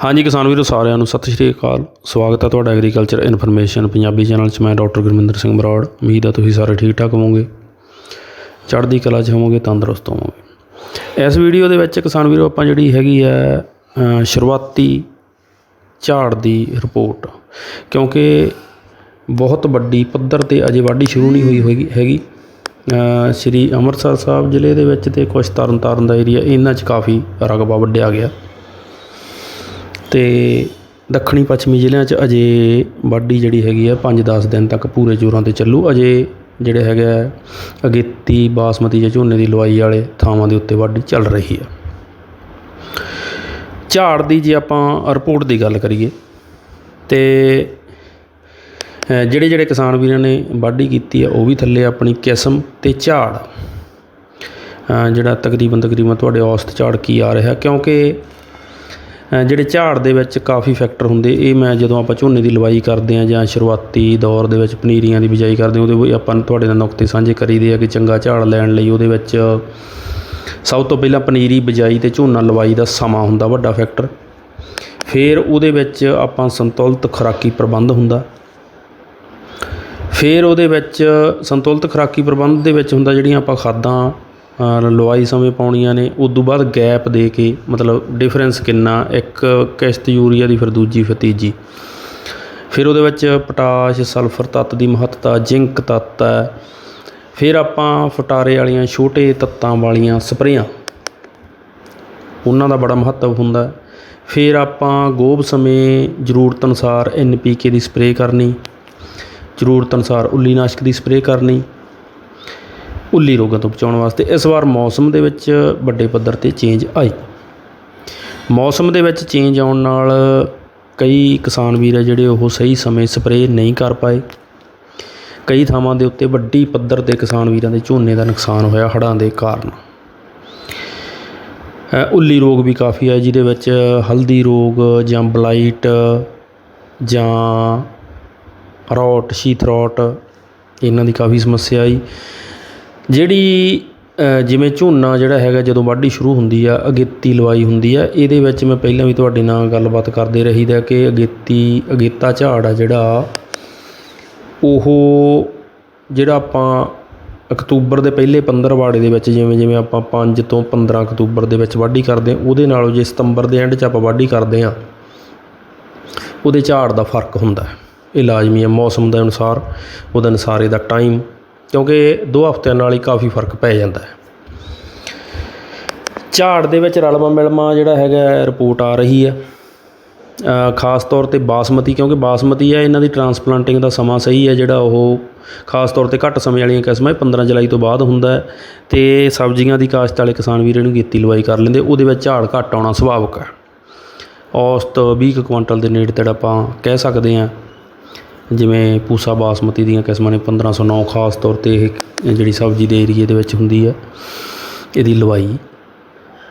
ਹਾਂਜੀ ਕਿਸਾਨ ਵੀਰੋ, ਸਾਰਿਆਂ ਨੂੰ ਸਤਿ ਸ਼੍ਰੀ ਅਕਾਲ। ਸਵਾਗਤ ਹੈ ਤੁਹਾਡਾ ਐਗਰੀਕਲਚਰ ਇਨਫੋਰਮੇਸ਼ਨ ਪੰਜਾਬੀ ਚੈਨਲ 'ਚ। ਮੈਂ ਡਾਕਟਰ ਗੁਰਮਿੰਦਰ ਸਿੰਘ ਬਰਾੜ। ਉਮੀਦ ਹੈ ਤੁਸੀਂ ਸਾਰੇ ਠੀਕ ਠਾਕ ਹੋਵੋਗੇ। ਚੜ੍ਹਦੀ ਕਲਾ 'ਚ ਹੋਵੋਗੇ, ਤੰਦਰੁਸਤ ਹੋਵੋਗੇ। ਇਸ ਵੀਡੀਓ ਦੇ ਵਿੱਚ ਕਿਸਾਨ ਵੀਰੋ, ਆਪਾਂ ਜਿਹੜੀ ਹੈਗੀ ਹੈ ਸ਼ੁਰੂਆਤੀ ਝਾੜ ਦੀ ਰਿਪੋਰਟ ਕਿਉਂਕਿ ਬਹੁਤ ਵੱਡੀ ਪੱਧਰ ਤੇ ਅਜੇ ਵਾਢੀ ਸ਼ੁਰੂ ਨਹੀਂ ਹੋਈ ਹੋਈ ਹੈਗੀ। ਸ਼੍ਰੀ ਅੰਮ੍ਰਿਤਸਰ ਸਾਹਿਬ ਜ਼ਿਲ੍ਹੇ ਦੇ ਵਿੱਚ ਤੇ ਕੁਝ ਤਰਨ ਤਾਰਨ ਦਾ ਏਰੀਆ ਇਹਨਾਂ 'ਚ ਕਾਫੀ ਰਕਬਾ ਵੱਢਿਆ ਗਿਆ। ਅਤੇ ਦੱਖਣੀ ਪੱਛਮੀ ਜ਼ਿਲ੍ਹਿਆਂ 'ਚ ਅਜੇ ਵਾਢੀ ਜਿਹੜੀ ਹੈਗੀ ਆ ਪੰਜ ਦਸ ਦਿਨ ਤੱਕ ਪੂਰੇ ਜ਼ੋਰਾਂ ਤੇ ਚੱਲੂ। ਅਜੇ ਜਿਹੜੇ ਹੈਗੇ ਆ ਅਗੇਤੀ, ਬਾਸਮਤੀ ਜਾਂ ਝੋਨੇ ਦੀ ਲਵਾਈ ਵਾਲੇ ਥਾਵਾਂ ਦੇ ਉੱਤੇ ਵਾਢੀ ਚੱਲ ਰਹੀ ਆ। ਝਾੜ ਦੀ ਜੇ ਆਪਾਂ ਰਿਪੋਰਟ ਦੀ ਗੱਲ ਕਰੀਏ ਤੇ ਜਿਹੜੇ ਜਿਹੜੇ ਕਿਸਾਨ ਵੀਰਾਂ ਨੇ ਵਾਢੀ ਕੀਤੀ ਆ, ਉਹ ਵੀ ਥੱਲੇ ਆਪਣੀ ਕਿਸਮ ਅਤੇ ਝਾੜ। ਜਿਹੜਾ ਤਕਰੀਬਨ ਤਕਰੀਬਨ ਤੁਹਾਡੇ ਔਸਤ ਝਾੜ ਕੀ ਆ ਰਿਹਾ ਕਿਉਂਕਿ ਜਿਹੜੇ ਝਾੜ ਦੇ ਵਿੱਚ ਕਾਫੀ ਫੈਕਟਰ ਹੁੰਦੇ, ਇਹ ਮੈਂ ਜਦੋਂ ਆਪਾਂ ਝੋਨੇ ਦੀ ਲਵਾਈ ਕਰਦੇ ਆ ਜਾਂ ਸ਼ੁਰੂਆਤੀ ਦੌਰ ਦੇ ਵਿੱਚ ਪਨੀਰੀਆਂ ਦੀ ਬਿਜਾਈ ਕਰਦੇ ਹਾਂ, ਉਹਦੇ ਵਿੱਚ ਆਪਾਂ ਤੁਹਾਡੇ ਨਾਲ ਨੁਕਤੇ ਸਾਂਝੇ ਕਰੀਦੇ ਆ ਕਿ ਚੰਗਾ ਝਾੜ ਲੈਣ ਲਈ ਉਹਦੇ ਵਿੱਚ ਸਭ ਤੋਂ ਪਹਿਲਾਂ ਪਨੀਰੀ ਬਿਜਾਈ ਤੇ ਝੋਨਾ ਲਵਾਈ ਦਾ ਸਮਾਂ ਹੁੰਦਾ, ਵੱਡਾ ਫੈਕਟਰ ਫਿਰ ਉਹਦੇ ਵਿੱਚ ਆਪਾਂ ਸੰਤੁਲਿਤ ਖੁਰਾਕੀ ਪ੍ਰਬੰਧ ਹੁੰਦਾ। ਫਿਰ ਉਹਦੇ ਵਿੱਚ ਸੰਤੁਲਿਤ ਖੁਰਾਕੀ ਪ੍ਰਬੰਧ ਦੇ ਵਿੱਚ ਹੁੰਦਾ ਜਿਹੜੀਆਂ ਆਪਾਂ ਖਾਦਾਂ ਲਵਾਈ ਸਮੇਂ ਪਾਉਣੀਆਂ ਨੇ, ਉਸ ਤੋਂ ਬਾਅਦ ਗੈਪ ਦੇ ਕੇ, ਮਤਲਬ ਡਿਫਰੈਂਸ ਕਿੰਨਾ, ਇੱਕ ਕਿਸ਼ਤ ਯੂਰੀਆ ਦੀ, ਫਿਰ ਦੂਜੀ ਫਿਰ ਤੀਜੀ। ਫਿਰ ਉਹਦੇ ਵਿੱਚ ਪੋਟਾਸ਼, ਸਲਫਰ ਤੱਤ ਦੀ ਮਹੱਤਤਾ, ਜ਼ਿੰਕ ਤੱਤ ਹੈ। ਫਿਰ ਆਪਾਂ ਫਟਾਰੇ ਵਾਲੀਆਂ ਛੋਟੇ ਤੱਤਾਂ ਵਾਲੀਆਂ ਸਪਰੇਆਂ, ਉਹਨਾਂ ਦਾ ਬੜਾ ਮਹੱਤਵ ਹੁੰਦਾ ਫਿਰ ਆਪਾਂ ਗੋਭ ਸਮੇਂ ਜ਼ਰੂਰਤ ਅਨੁਸਾਰ ਐੱਨ ਪੀ ਕੇ ਦੀ ਸਪਰੇਅ ਕਰਨੀ, ਜ਼ਰੂਰਤ ਅਨੁਸਾਰ ਉੱਲੀ ਨਾਸ਼ਕ ਦੀ ਸਪਰੇਅ ਕਰਨੀ ਉੱਲੀ ਰੋਗਾਂ ਤੋਂ ਬਚਾਉਣ ਵਾਸਤੇ ਇਸ ਵਾਰ ਮੌਸਮ ਦੇ ਵਿੱਚ ਵੱਡੇ ਪੱਧਰ ਤੇ ਚੇਂਜ ਆਈ। ਮੌਸਮ ਦੇ ਵਿੱਚ ਚੇਂਜ ਆਉਣ ਨਾਲ ਕਈ ਕਿਸਾਨ ਵੀਰ ਆ ਜਿਹੜੇ ਉਹ ਸਹੀ ਸਮੇਂ ਸਪਰੇਅ ਨਹੀਂ ਕਰ ਪਾਏ। ਕਈ ਥਾਵਾਂ ਦੇ ਉੱਤੇ ਵੱਡੀ ਪੱਧਰ ਤੇ ਕਿਸਾਨ ਵੀਰਾਂ ਦੇ ਝੋਨੇ ਦਾ ਨੁਕਸਾਨ ਹੋਇਆ ਹੜ੍ਹਾਂ ਦੇ ਕਾਰਨ। ਉੱਲੀ ਰੋਗ ਵੀ ਕਾਫੀ ਆ ਜਿਹਦੇ ਵਿੱਚ ਹਲਦੀ ਰੋਗ ਜਾਂ ਬਲਾਈਟ ਜਾਂ ਰੋਟ ਸ਼ੀਥ ਰੋਟ ਇਹਨਾਂ ਦੀ ਕਾਫੀ ਸਮੱਸਿਆ ਆਈ। ਜਿਹੜੀ ਜਿਵੇਂ ਝੋਨਾ ਜਿਹੜਾ ਹੈਗਾ ਜਦੋਂ ਵਾਢੀ ਸ਼ੁਰੂ ਹੁੰਦੀ ਆ, ਅਗੇਤੀ ਲਵਾਈ ਹੁੰਦੀ ਆ, ਇਹਦੇ ਵਿੱਚ ਮੈਂ ਪਹਿਲਾਂ ਵੀ ਤੁਹਾਡੇ ਨਾਲ ਗੱਲਬਾਤ ਕਰਦੇ ਰਹੀਦਾ ਕਿ ਅਗੇਤੀ, ਅਗੇਤਾ ਝਾੜ ਆ ਜਿਹੜਾ, ਉਹ ਜਿਹੜਾ ਆਪਾਂ ਅਕਤੂਬਰ ਦੇ ਪਹਿਲੇ ਪੰਦਰਵਾੜੇ ਦੇ ਵਿੱਚ ਜਿਵੇਂ ਜਿਵੇਂ ਆਪਾਂ 5 ਤੋਂ 15 ਅਕਤੂਬਰ ਦੇ ਵਿੱਚ ਵਾਢੀ ਕਰਦੇ ਉਹਦੇ ਨਾਲੋਂ ਜੇ ਸਤੰਬਰ ਦੇ ਐਂਡ 'ਚ ਆਪਾਂ ਵਾਢੀ ਕਰਦੇ ਹਾਂ, ਉਹਦੇ ਝਾੜ ਦਾ ਫ਼ਰਕ ਹੁੰਦਾ ਹੈ। ਇਹ ਲਾਜ਼ਮੀ ਹੈ ਮੌਸਮ ਦੇ ਅਨੁਸਾਰ, ਉਹਦੇ ਅਨੁਸਾਰ ਇਹਦਾ ਟਾਈਮ ਕਿਉਂਕਿ ਦੋ ਹਫ਼ਤਿਆਂ ਨਾਲ ਹੀ ਕਾਫੀ ਫ਼ਰਕ ਪੈ ਜਾਂਦਾ ਹੈ। ਝਾੜ ਦੇ ਵਿੱਚ ਰਲਮਾ ਮਿਲਮਾ ਜਿਹੜਾ ਹੈਗਾ ਰਿਪੋਰਟ ਆ ਰਹੀ ਹੈ। ਖਾਸ ਤੌਰ ਤੇ ਬਾਸਮਤੀ, ਕਿਉਂਕਿ ਬਾਸਮਤੀ ਹੈ, ਇਹਨਾਂ ਦੀ ਟਰਾਂਸਪਲਾਂਟਿੰਗ ਦਾ ਸਮਾਂ ਸਹੀ ਹੈ, ਜਿਹੜਾ ਉਹ ਖਾਸ ਤੌਰ ਤੇ ਘੱਟ ਸਮੇਂ ਵਾਲੀਆਂ ਕਿਸਮਾਂ ਇਹ 15 ਜੁਲਾਈ ਤੋਂ ਬਾਅਦ ਹੁੰਦਾ ਹੈ। ਤੇ ਸਬਜ਼ੀਆਂ ਦੀ ਕਾਸ਼ਤ ਵਾਲੇ ਕਿਸਾਨ ਵੀਰ ਇਹਨੂੰ ਗੇਤੀ ਲਵਾਈ ਕਰ ਲੈਂਦੇ, ਉਹਦੇ ਵਿੱਚ ਝਾੜ ਘੱਟ ਆਉਣਾ ਸੁਭਾਵਿਕ ਹੈ। ਔਸਤ 20 ਕੁ ਕੁਇੰਟਲ ਦੇ ਨੇੜੇ ਤੇੜ ਆਪਾਂ ਕਹਿ ਸਕਦੇ ਹਾਂ ਜਿਵੇਂ ਪੂਸਾ ਬਾਸਮਤੀ ਦੀਆਂ ਕਿਸਮਾਂ ਨੇ 1509 ਖਾਸ ਤੌਰ ਤੇ ਇਹ ਜਿਹੜੀ ਸਬਜ਼ੀ ਦੇ ਏਰੀਏ ਦੇ ਵਿੱਚ ਹੁੰਦੀ ਹੈ, ਇਹਦੀ ਲਵਾਈ।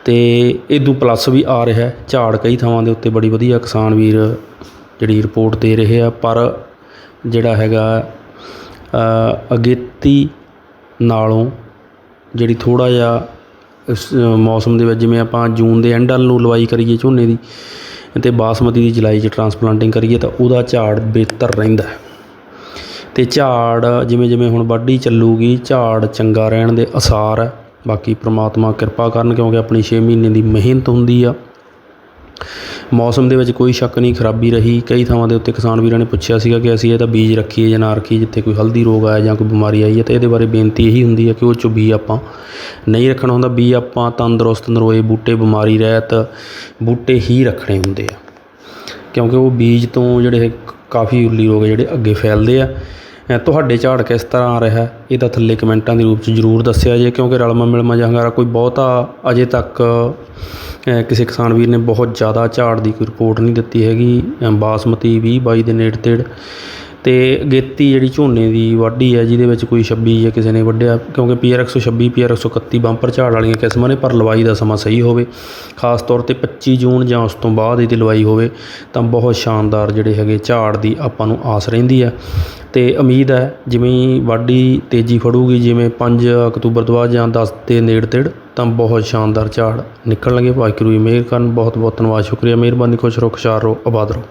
ਤੇ ਇਦੋਂ ਪਲੱਸ ਵੀ ਆ ਰਿਹਾ ਝਾੜ ਕਈ ਥਾਵਾਂ ਦੇ ਉੱਤੇ ਬੜੀ ਵਧੀਆ ਕਿਸਾਨ ਵੀਰ ਜਿਹੜੀ ਰਿਪੋਰਟ ਦੇ ਰਹੇ ਆ, ਪਰ ਜਿਹੜਾ ਹੈਗਾ ਅਗੇਤੀ ਨਾਲੋਂ ਜਿਹੜੀ ਥੋੜਾ ਜਿਹਾ ਇਸ ਮੌਸਮ ਦੇ ਵਿੱਚ ਜਿਵੇਂ ਆਪਾਂ ਜੂਨ ਦੇ ਐਂਡ ਵੱਲ ਨੂੰ ਲਵਾਈ ਕਰੀਏ ਝੋਨੇ ਦੀ ਤੇ ਬਾਸਮਤੀ ਦੀ ਜੁਲਾਈ 'ਚ ਟਰਾਂਸਪਲਾਂਟਿੰਗ ਕਰੀਏ ਤਾਂ ਉਹਦਾ ਝਾੜ ਬਿਹਤਰ ਰਹਿੰਦਾ ਹੈ। ਤੇ ਝਾੜ ਜਿਵੇਂ ਜਿਵੇਂ ਹੁਣ ਵਾਢੀ ਚੱਲੂਗੀ, ਝਾੜ ਚੰਗਾ ਰਹਿਣ ਦੇ ਅਸਾਰ ਹੈ। ਬਾਕੀ ਪ੍ਰਮਾਤਮਾ ਕਿਰਪਾ ਕਰਨ ਕਿਉਂਕਿ ਆਪਣੀ 6 ਮਹੀਨੇ ਦੀ ਮਿਹਨਤ ਹੁੰਦੀ ਆ। ਮੌਸਮ ਦੇ ਵਿੱਚ ਕੋਈ ਸ਼ੱਕ ਨਹੀਂ, ਖਰਾਬੀ ਰਹੀ। ਕਈ ਥਾਵਾਂ ਦੇ ਉੱਤੇ ਕਿਸਾਨ ਵੀਰਾਂ ਨੇ ਪੁੱਛਿਆ ਸੀਗਾ ਕਿ ਅਸੀਂ ਇਹਦਾ ਬੀਜ ਰੱਖੀਏ ਜਾਂ ਨਾ ਰੱਖੀਏ, ਜਿੱਥੇ ਕੋਈ ਹਲਦੀ ਰੋਗ ਆਇਆ ਜਾਂ ਕੋਈ ਬਿਮਾਰੀ ਆਈ ਹੈ, ਤਾਂ ਇਹਦੇ ਬਾਰੇ ਬੇਨਤੀ ਇਹੀ ਹੁੰਦੀ ਹੈ ਕਿ ਉਹ 'ਚੋਂ ਬੀਜ ਆਪਾਂ ਨਹੀਂ ਰੱਖਣਾ ਹੁੰਦਾ। ਬੀ ਆਪਾਂ ਤੰਦਰੁਸਤ, ਨਰੋਏ, ਬੂਟੇ, ਬਿਮਾਰੀ, ਰਹਿਤ, ਬੂਟੇ ਹੀ ਰੱਖਣੇ ਹੁੰਦੇ ਆ। ਕਿਉਂਕਿ ਉਹ ਬੀਜ ਤੋਂ ਜਿਹੜੇ ਇਹ ਕਾਫੀ ਉੱਲੀ ਰੋਗ ਜਿਹੜੇ ਅੱਗੇ ਫੈਲਦੇ ਆ ਤੁਹਾਡੇ ਝਾੜ ਕਿਸ ਤਰ੍ਹਾਂ ਆ ਰਿਹਾ ਹੈ? ਇਹਦਾ ਥੱਲੇ ਕਮੈਂਟਾਂ ਦੇ ਰੂਪ 'ਚ ਜ਼ਰੂਰ ਦੱਸਿਆ ਜੇ, ਕਿਉਂਕਿ ਰਲਮਾ ਮਿਲਮਾ ਜਾਂ ਹੰਗਾਰਾ ਕੋਈ ਬਹੁਤਾ ਅਜੇ ਤੱਕ ਕਿਸੇ ਕਿਸਾਨ ਵੀਰ ਨੇ ਬਹੁਤ ਜ਼ਿਆਦਾ ਝਾੜ ਦੀ ਕੋਈ ਰਿਪੋਰਟ ਨਹੀਂ ਦਿੱਤੀ ਹੈਗੀ ਬਾਸਮਤੀ ਵੀਹ ਬਾਈ ਦੇ ਨੇੜੇ ਤੇੜ ਅਤੇ ਅਗੇਤੀ ਜਿਹੜੀ ਝੋਨੇ ਦੀ ਵਾਢੀ ਹੈ, ਜਿਹਦੇ ਵਿੱਚ ਕੋਈ 26 ਜਾਂ ਕਿਸੇ ਨੇ ਵੱਢਿਆ, ਕਿਉਂਕਿ ਪੀ ਆਰ ਐਕਸੋ ਛੱਬੀ ਪੀ ਆਰ 126 ਪੀਆਰ 131 ਬੰਪਰ ਝਾੜ ਵਾਲੀਆਂ ਕਿਸਮਾਂ ਨੇ, ਪਰ ਲਵਾਈ ਦਾ ਸਮਾਂ ਸਹੀ ਹੋਵੇ, ਖਾਸ ਤੌਰ ਤੇ 25 ਜੂਨ ਜਾਂ ਉਸ ਤੋਂ ਬਾਅਦ ਇਹਦੀ ਲਵਾਈ ਹੋਵੇ, ਤਾਂ ਬਹੁਤ ਸ਼ਾਨਦਾਰ ਜਿਹੜੇ ਹੈਗੇ ਝਾੜ ਦੀ ਆਪਾਂ ਨੂੰ ਆਸ ਰਹਿੰਦੀ ਹੈ। ਅਤੇ ਉਮੀਦ ਹੈ, ਜਿਵੇਂ ਵਾਢੀ ਤੇਜ਼ੀ ਫੜੂਗੀ ਜਿਵੇਂ ਪੰਜ ਅਕਤੂਬਰ ਤੋਂ ਬਾਅਦ ਜਾਂ ਦਸ ਦੇ ਨੇੜੇ ਤੇੜ, ਤਾਂ ਬਹੁਤ ਸ਼ਾਨਦਾਰ ਝਾੜ ਨਿਕਲਣਗੇ। ਵਾਹਿਗੁਰੂ ਜੀ ਮਿਹਰ ਕਰਨ। ਬਹੁਤ ਬਹੁਤ ਧੰਨਵਾਦ। ਸ਼ੁਕਰੀਆ। ਮਿਹਰਬਾਨੀ। ਖੁਸ਼ ਰਹੋ, ਖੁਸ਼ਹਾਲ ਰਹੋ, ਆਬਾਦ ਰਹੋ।